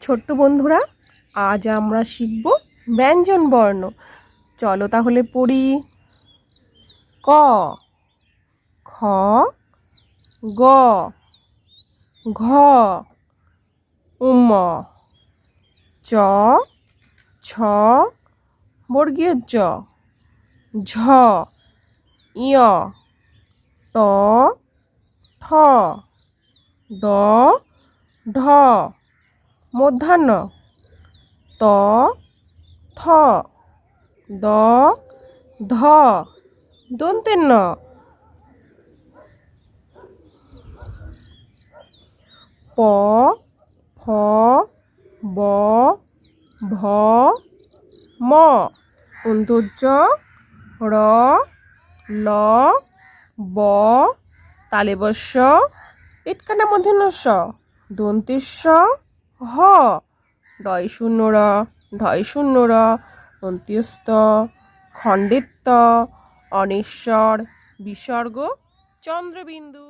ছোট্ট বন্ধুরা, আজ আমরা শিখব ব্যঞ্জন বর্ণ। চলো তাহলে পড়ি। ক, খ, গ, ঘ, উম, চ, ছ, বর্গীয় জ, ঝ ইয় ট, ঠ, ড, ঢ মধ্যাহ্ন। ত, থ, দ, ধ দন্তের ন প, ফ, ব, ভ, ম। অন্তর্য, র, ল, ব, তালেবস্য ইটকানা মধ্যে মধ্যনস্য দন্তেশ্ব। হ। ডয় শূন্য ঢয় শূন্য অন্ত্যস্ত খণ্ডিত্ব অনেশ্বর বিসর্গ চন্দ্রবিন্দু।